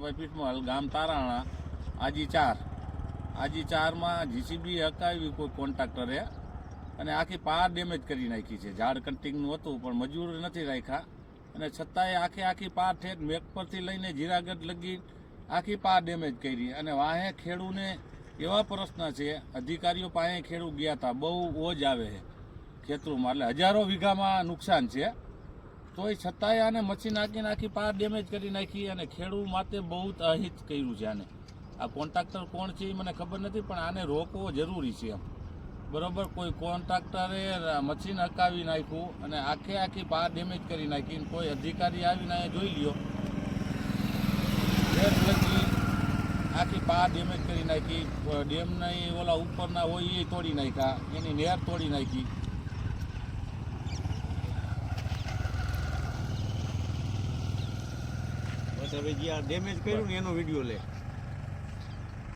ભાઈ પીઠમલ ગામ તારાણા, આજી ચાર. આજી ચારમાં જીસીબી હકાવી કોઈ કોન્ટ્રાક્ટરે અને આખી પાર ડેમેજ કરી નાખી છે. ઝાડ કટિંગનું હતું, પણ મજૂર નથી રાખ્યા. અને છતાંય આખી આખી પાર ઠેઠ મેક પરથી લઈને જીરાગઢ લગી આખી પાર ડેમેજ કરી. અને વાહે ખેડૂને એવા પ્રશ્ન છે, અધિકારીઓ પાસે ખેડૂ ગયા હતા બહુ ઓજ આવે છે ખેતરોમાં. એટલે હજારો વીઘામાં નુકસાન છે. તોય છતાંય આને મચી નાખી આખી પાર ડેમેજ કરી નાખી અને ખેડૂત માટે બહુ અહિત કર્યું છે આને. આ કોન્ટ્રાક્ટર કોણ છે એ મને ખબર નથી, પણ આને રોકવો જરૂરી છે એમ. બરોબર, કોઈ કોન્ટ્રાક્ટરે મશીન હકાવી નાખ્યું અને આખે આખી પાર ડેમેજ કરી નાખી કોઈ અધિકારી આવીને અહીંયા જોઈ લ્યો. આખી પાર ડેમેજ કરી નાખી, ડેમ નહીં, ઓલા ઉપરના હોય એ તોડી નાખ્યા, એની નેર તોડી નાખી. હવે જે આ ડેમેજ કર્યું ને એનો વીડિયો લે.